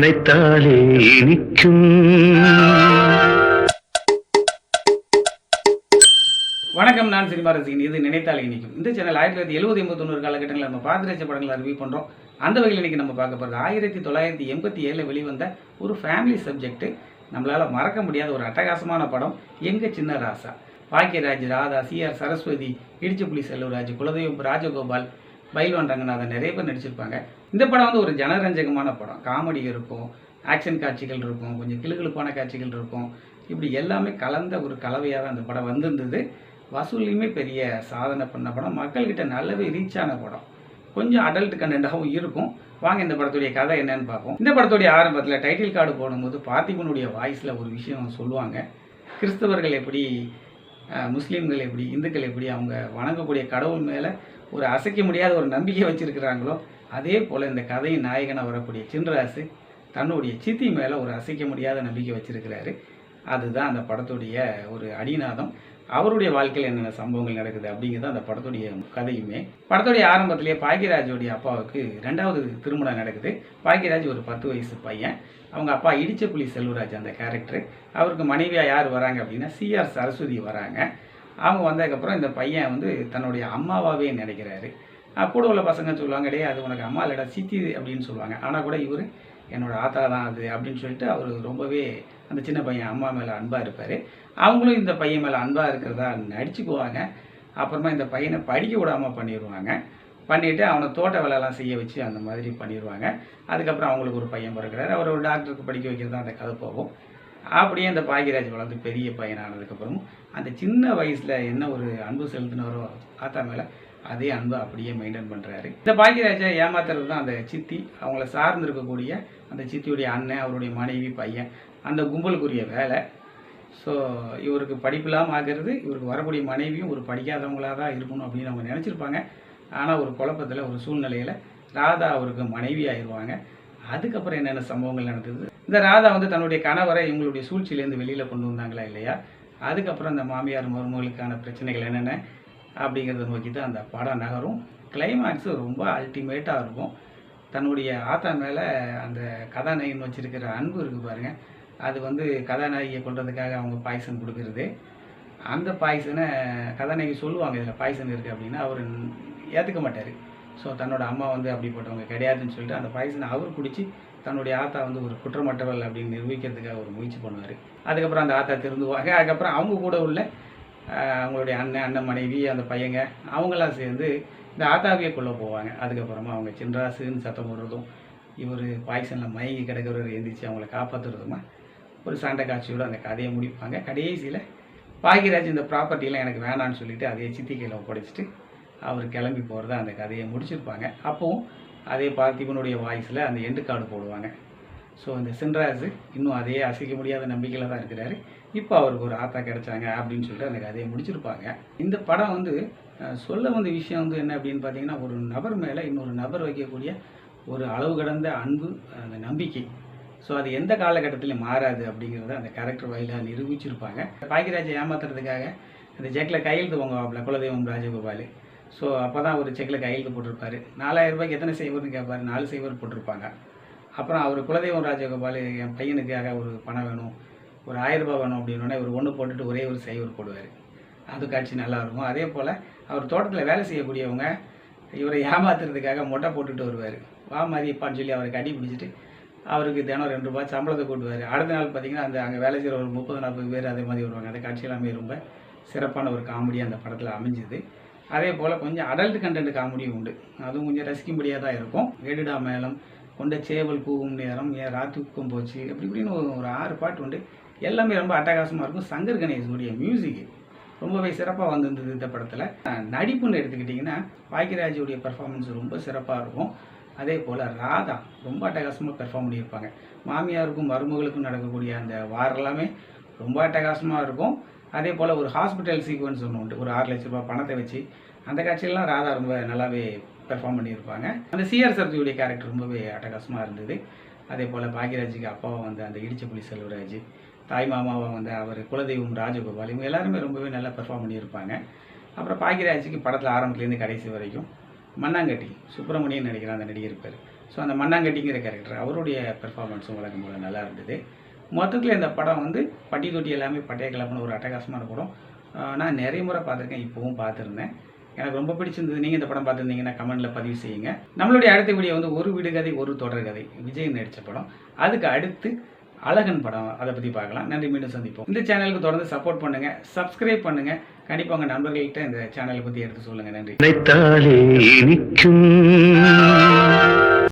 நினைத்தாலே இனிக்கும். வணக்கம் நான் சினிமா ரசிகன். இது நினைத்தாலே இனிக்கும். இந்த சேனல் ஆயிரத்தி தொள்ளாயிரத்தி எழுபது எண்பத்தி தொண்ணூறு காலகட்டங்களில் நம்ம பாத்திரச்ச படங்களை ரிவ்யூ பண்ணுறோம் அந்த வகையில் இன்றைக்கி நம்ம பார்க்க போகிறது ஆயிரத்தி தொள்ளாயிரத்தி எண்பத்தி ஏழில் வெளிவந்த ஒரு ஃபேமிலி சப்ஜெக்ட்டு நம்மளால் மறக்க முடியாத ஒரு அட்டகாசமான படம் எங்கள் சின்ன ராசா. பாக்கியராஜ் ராதா சிஆர் சரஸ்வதி இடிச்சுப்புலி செல்வராஜ் குலதெய்வம் ராஜகோபால் பைல்வான் ரங்கநாதன் நிறைய பேர் நடிச்சிருப்பாங்க. இந்த படம் வந்து ஒரு ஜனரஞ்சகமான படம். காமெடி இருக்கும் ஆக்ஷன் காட்சிகள் இருக்கும் கொஞ்சம் கிளுகிளுப்பான காட்சிகள் இருக்கும். இப்படி எல்லாமே கலந்த ஒரு கலவையாக தான் அந்த படம் வந்திருந்தது. வசூல்லையுமே பெரிய சாதனை பண்ண படம். மக்கள்கிட்ட நல்லாவே ரீச் ஆன படம். கொஞ்சம் அடல்ட் கண்டென்ட்டாகவும் இருக்கும். வாங்க இந்த படத்துடைய கதை என்னன்னு பார்ப்போம். இந்த படத்துடைய ஆரம்பத்தில் டைட்டில் கார்டு போடும்போது பார்த்திபனுடைய வாய்ஸில் ஒரு விஷயம் சொல்லுவாங்க. கிறிஸ்தவர்கள் எப்படி முஸ்லீம்கள் எப்படி இந்துக்கள் எப்படி அவங்க வணங்கக்கூடிய கடவுள் மேலே ஒரு அசைக்க முடியாத ஒரு நம்பிக்கை வச்சுருக்கிறாங்களோ அதே போல் இந்த கதையின் நாயகனாக வரக்கூடிய சின்ராசு தன்னுடைய சித்தி மேலே ஒரு அசைக்க முடியாத நம்பிக்கை வச்சுருக்கிறாரு. அதுதான் அந்த படத்துடைய ஒரு அடிநாதம். அவருடைய வாழ்க்கையில் என்னென்ன சம்பவங்கள் நடக்குது அப்படிங்கிறது அந்த படத்துடைய கதையுமே. படத்துடைய ஆரம்பத்திலேயே பாக்கியராஜோடைய அப்பாவுக்கு ரெண்டாவது திருமணம் நடக்குது. பாக்கியராஜ் ஒரு பத்து வயசு பையன். அவங்க அப்பா இடிச்சப்புலி செல்வராஜ் அந்த கேரக்டர் அவருக்கு மனைவியாக யார் வராங்க அப்படின்னா சிஆர் சரஸ்வதி வராங்க. அவங்க வந்ததுக்கப்புறம் இந்த பையன் வந்து தன்னுடைய அம்மாவாகவே நினைக்கிறாரு. கூட உள்ள பசங்க சொல்லுவாங்க டேய் அது உனக்கு அம்மா இல்லடா சித்தி அப்படின்னு சொல்லுவாங்க. ஆனால் கூட இவர் என்னோட ஆத்தா தான் அது அப்படின்னு சொல்லிட்டு அவர் ரொம்பவே அந்த சின்ன பையன் அம்மா மேலே அன்பாக இருப்பார். அவங்களும் இந்த பையன் மேலே அன்பாக இருக்கிறதா நடிச்சுக்குவாங்க. அப்புறமா இந்த பையனை படிக்க விடாமல் பண்ணிடுவாங்க பண்ணிவிட்டு அவனை தோட்ட வேலைலாம் செய்ய வச்சு அந்த மாதிரி பண்ணிடுவாங்க அதுக்கப்புறம் அவங்களுக்கு ஒரு பையன் பிறக்கிறார். அவர் ஒரு டாக்டருக்கு படிக்க வைக்கிறது தான் அந்த கதை போகும். அப்படியே அந்த பாகியராஜ் வளர்ந்து பெரிய பையனானதுக்கப்புறமும் அந்த சின்ன வயசில் என்ன ஒரு அன்பு செலுத்தினாரோ ஆத்தா மேலே அதே அன்பை அப்படியே மெயின்டைன் பண்ணுறாரு இந்த பாக்கியராஜா ஏமாத்துறது தான் அந்த சித்தி. அவங்கள சார்ந்து இருக்கக்கூடிய அந்த சித்தியுடைய அண்ணன் அவருடைய மனைவி பையன் அந்த கும்பலுக்குரிய வேலை. ஸோ இவருக்கு படிப்பில்லாமல் ஆகிறது இவருக்கு வரக்கூடிய மனைவியும் ஒரு படிக்காதவங்களாக தான் இருக்கணும் அப்படின்னு அவங்க நினச்சிருப்பாங்க. ஆனால் ஒரு குழப்பத்தில் ஒரு சூழ்நிலையில் ராதா அவருக்கு மனைவி ஆயிடுவாங்க அதுக்கப்புறம் என்னென்ன சம்பவங்கள் நடந்தது? இந்த ராதா வந்து தன்னுடைய கணவரை இவங்களுடைய சூழ்ச்சியிலேருந்து வெளியில் கொண்டு வந்தாங்களா இல்லையா? அதுக்கப்புறம் அந்த மாமியார் மருமகளுக்கான பிரச்சனைகள் என்னென்ன? அப்படிங்கிறத நோக்கி தான் அந்த படம் நகரும். கிளைமேக்ஸு ரொம்ப அல்டிமேட்டாக இருக்கும். தன்னுடைய ஆத்தா மேலே அந்த கதாநாயகன் வச்சிருக்கிற அன்பு இருக்குது பாருங்கள் அது வந்து கதாநாயகியை கொள்றதுக்காக அவங்க பாய்சன் கொடுக்குறது. அந்த பாய்சனை கதாநாயகி சொல்லுவாங்க இதில் பாய்சன் இருக்குது அப்படின்னா. அவர் ஏற்றுக்க மாட்டார். ஸோ தன்னோட அம்மா வந்து அப்படிப்பட்டவங்க கிடையாதுன்னு சொல்லிட்டு அந்த பாய்சனை அவர் குடித்து தன்னுடைய ஆத்தா வந்து ஒரு குற்றமற்றவள் அப்படின்னு நிரூபிக்கிறதுக்காக ஒரு முயற்சி பண்ணுவார். அதுக்கப்புறம் அந்த ஆத்தா திருந்துவாங்க. அதுக்கப்புறம் அவங்க கூட உள்ள அவங்களுடைய அண்ணன் அண்ணன் மனைவி அந்த பையங்க அவங்களாம் சேர்ந்து இந்த ஆத்தாவியை கொள்ள போவாங்க. அதுக்கப்புறமா அவங்க சின்ராசுன்னு சத்தம் போடுறதும் இவர் பாய்சனில் மயங்கி கிடக்கிறவர் எந்திரிச்சு அவங்கள காப்பாற்றுறதுமா ஒரு சண்டை காட்சியோடு அந்த கதையை முடிப்பாங்க. கடைசியில் பாக்யராஜ் இந்த ப்ராப்பர்ட்டிலாம் எனக்கு வேணான்னு சொல்லிட்டு அதையே சித்தி கையில் ஒப்படைச்சிட்டு அவர் கிளம்பி போகிறத அந்த கதையை முடிச்சிருப்பாங்க. அப்போவும் அதே பார்த்திபனுடைய வாய்ஸில் அந்த எண்டு கார்டு போடுவாங்க. ஸோ இந்த சின்ராஜ் இன்னும் அதே அசைக்க முடியாத நம்பிக்கையில் தான் இருக்கிறாரு. இப்போ அவருக்கு ஒரு ஆத்தா கிடைச்சாங்க அப்படின்னு சொல்லிட்டு அந்த கதையை முடிச்சிருப்பாங்க. இந்த படம் வந்து சொல்ல வந்த விஷயம் வந்து என்ன அப்படின்னு பார்த்தீங்கன்னா ஒரு நபர் மேலே இன்னொரு நபர் வைக்கக்கூடிய ஒரு அளவு கடந்த அன்பு அந்த நம்பிக்கை. ஸோ அது எந்த காலகட்டத்திலையும் மாறாது அப்படிங்கிறத அந்த கேரக்டர் வாயிலாக நிரூபிச்சிருப்பாங்க. பாக்கியராஜை ஏமாத்துறதுக்காக அந்த செக்கில் கையெழுத்து வாங்குவாப்ல குலதெய்வம் ராஜகோபால். ஸோ அப்போ தான் ஒரு செக்கில் கையெழுத்து போட்டிருப்பாரு. நாலாயிரம் ரூபாய்க்கு எத்தனை செய்வர்னு கேட்பாரு நாலு செய்வர் போட்டிருப்பாங்க. அப்புறம் அவர் குலதெய்வம் ராஜகோபால் என் பையனுக்காக ஒரு பணம் வேணும் ஒரு ஆயிரரூபா வேணும் அப்படின்னோடனே ஒரு ஒன்று போட்டுட்டு ஒரே ஒரு செய்வர் போடுவார். அது காட்சி நல்லா இருக்கும். அதே போல் அவர் தோட்டத்தில் வேலை செய்யக்கூடியவங்க இவரை ஏமாத்துறதுக்காக மொட்டை போட்டுட்டு வருவார். வா மாதிரிப்பான்னு சொல்லி அவரை கட்டி பிடிச்சிட்டு அவருக்கு தினம் ரெண்டு ரூபாய் சம்பளத்தை கூட்டுவார். அடுத்த நாள் பார்த்தீங்கன்னா அந்த அங்கே வேலை செய்கிற ஒரு முப்பது நாற்பது பேர் அதே மாதிரி வருவாங்க. அந்த காட்சி எல்லாமே ரொம்ப சிறப்பான ஒரு காமெடி அந்த படத்தில் அமைஞ்சுது. அதே போல் கொஞ்சம் அடல்ட் கண்டென்ட் காமெடியும் உண்டு. அதுவும் கொஞ்சம் ரசிக்கும்படியாக தான் இருக்கும். வேடுடா மேளம் கொண்ட சேவல் கூவும் நேரம் ஏன் ராத்துக்கும் போச்சு? அப்படி இப்படின்னு ஒரு ஆறு பாட்டு உண்டு. எல்லாமே ரொம்ப அட்டகாசமாக இருக்கும். சங்கர் கணேசனுடைய மியூசிக் ரொம்பவே சிறப்பாக வந்திருந்தது இந்த படத்தில். நடிப்புன்னு எடுத்துக்கிட்டிங்கன்னா பாக்கியராஜுடைய பர்ஃபார்மன்ஸ் ரொம்ப சிறப்பாக இருக்கும். அதே போல் ராதா ரொம்ப அட்டகாசமாக பெர்ஃபார்ம் பண்ணியிருப்பாங்க. மாமியாருக்கும் மருமகளுக்கும் நடக்கக்கூடிய அந்த வார் எல்லாமே ரொம்ப அட்டகாசமாக இருக்கும். அதே போல் ஒரு ஹாஸ்பிட்டல் சீக்வன்ஸ் ஒன்று உண்டு. ஒரு ஆறு லட்ச ரூபாய் பணத்தை வச்சு அந்த காட்சியெல்லாம் ராதா ரொம்ப நல்லாவே பெர்ஃபார்ம் பண்ணியிருப்பாங்க. அந்த சிஆர் சர்ஜியுடைய கேரக்டர் ரொம்பவே அட்டகாசமாக இருந்தது. அதே போல் பாக்யராஜுக்கு அப்பாவை வந்து அந்த இடிச்சப்புலி செல்வராஜ் தாய் மாமாவை வந்து அவர் குலதெய்வம் ராஜகோபால் இவங்க எல்லாருமே ரொம்பவே நல்லா பெர்ஃபார்ம் பண்ணியிருப்பாங்க. அப்புறம் பாக்யராஜுக்கு படத்தில் ஆரம்பத்துலேருந்து கடைசி வரைக்கும் மண்ணாங்கட்டி சுப்பிரமணியன் நடிக்கிற அந்த நடிகர் பேர். ஸோ அந்த மண்ணாங்கட்டிங்கிற கேரக்டர் அவருடைய பெர்ஃபார்மன்ஸும் வழக்கம் போல் நல்லா இருந்தது. மொத்தத்தில் இந்த படம் வந்து பட்டி தொட்டி எல்லாமே பட்டைய கிளப்புன ஒரு அட்டகாசமான படம். நான் நிறைய முறை பார்த்துருக்கேன் இப்போவும் பார்த்துருந்தேன். எனக்கு ரொம்ப பிடிச்சிருந்தது. நீங்கள் இந்த படம் பார்த்துருந்தீங்கன்னா கமெண்ட்டில் பதிவு செய்யுங்க. நம்மளுடைய அடுத்த வீடியோ வந்து ஒரு விடுகதை ஒரு தொடர் கதை. விஜய் நடித்த படம். அதுக்கு அடுத்து அழகன் படம். அதை பற்றி பார்க்கலாம். நன்றி மீண்டும் சந்திப்போம். இந்த சேனலுக்கு தொடர்ந்து சப்போர்ட் பண்ணுங்கள் சப்ஸ்கிரைப் பண்ணுங்கள் கண்டிப்பாக உங்கள் நண்பர்கள்கிட்ட இந்த சேனலை பற்றி எடுத்து சொல்லுங்கள் நன்றி.